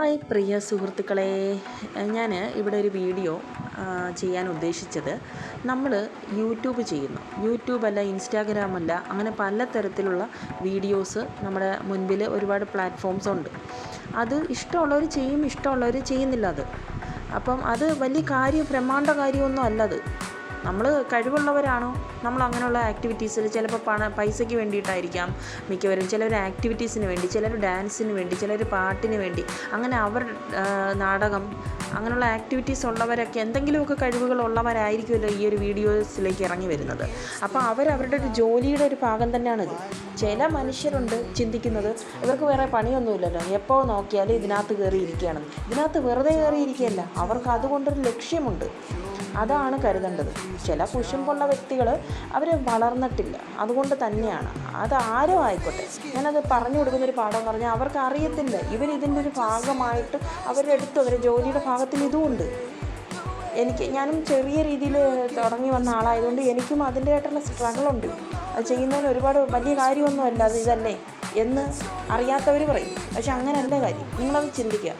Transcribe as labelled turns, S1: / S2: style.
S1: Hi പ്രിയ സുഹൃത്തുക്കളെ. ഞാൻ ഇവിടെ ഒരു വീഡിയോ ചെയ്യാൻ ഉദ്ദേശിച്ചത് നമ്മൾ യൂട്യൂബ് ചെയ്യുന്നു. യൂട്യൂബ് അല്ല ഇൻസ്റ്റാഗ്രാം അല്ല അങ്ങനെ പല തരത്തിലുള്ള വീഡിയോസ് നമ്മുടെ മുൻപിൽ ഒരുപാട് പ്ലാറ്റ്ഫോംസ് ഉണ്ട്. അത് ഇഷ്ടമുള്ളവർ ചെയ്യും ഇഷ്ടമുള്ളവർ ചെയ്യുന്നില്ല അത്. അപ്പം അത് വലിയ കാര്യം ബ്രഹ്മാണ്ട കാര്യമൊന്നും അല്ലത് നമ്മൾ കഴിവുള്ളവരാണോ? നമ്മൾ അങ്ങനെയുള്ള ആക്ടിവിറ്റീസിൽ ചിലപ്പോൾ പണ പൈസയ്ക്ക് വേണ്ടിയിട്ടായിരിക്കാം മിക്കവരും. ചിലർ ആക്ടിവിറ്റീസിന് വേണ്ടി ചിലർ ഡാൻസിന് വേണ്ടി ചിലർ പാട്ടിന് വേണ്ടി. അങ്ങനെ അവർ നാടകം അങ്ങനെയുള്ള ആക്ടിവിറ്റീസ് ഉള്ളവരൊക്കെ എന്തെങ്കിലുമൊക്കെ കഴിവുകൾ ഉള്ളവരായിരിക്കുമല്ലോ ഈ ഒരു വീഡിയോസിലേക്ക് ഇറങ്ങി വരുന്നത്. അപ്പോൾ അവർ അവരുടെ ഒരു ജോലിയുടെ ഒരു ഭാഗം തന്നെയാണിത് ചില മനുഷ്യരുണ്ട് ചിന്തിക്കുന്നത് ഇവർക്ക് വേറെ പണിയൊന്നുമില്ലല്ലോ. എപ്പോൾ നോക്കിയാലും ഇതിനകത്ത് കയറിയിരിക്കുകയാണ് ഇതിനകത്ത് വെറുതെ കയറിയിരിക്കുകയല്ല അവർക്ക് അതുകൊണ്ടൊരു ലക്ഷ്യമുണ്ട്. അതാണ് കരുതേണ്ടത്. ചില കുശുമ്പുള്ള വ്യക്തികൾ അവർ വളർന്നിട്ടില്ല. അതുകൊണ്ട് തന്നെയാണ്. അത് ആരോ ആയിക്കോട്ടെ. ഞാനത് പറഞ്ഞു കൊടുക്കുന്നൊരു പാഠം പറഞ്ഞാൽ അവർക്ക് അറിയത്തില്ല. ഇവരിതിന്റെ ഒരു ഭാഗമായിട്ട് അവരുടെ അടുത്ത് അവരുടെ ജോലിയുടെ ഭാഗത്തിൽ ഇതുമുണ്ട്. എനിക്ക് ഞാനും ചെറിയ രീതിയിൽ തുടങ്ങി വന്ന ആളായതുകൊണ്ട് എനിക്കും അതിന്റെതായിട്ടുള്ള സ്ട്രഗിളുണ്ട്. അത് ചെയ്യുന്നതിന് ഒരുപാട് വലിയ കാര്യമൊന്നുമല്ല അത് ഇതല്ലേ എന്ന് അറിയാത്തവർ പറയും. പക്ഷെ അങ്ങനെയല്ല കാര്യം. നിങ്ങളത് ചിന്തിക്കുക.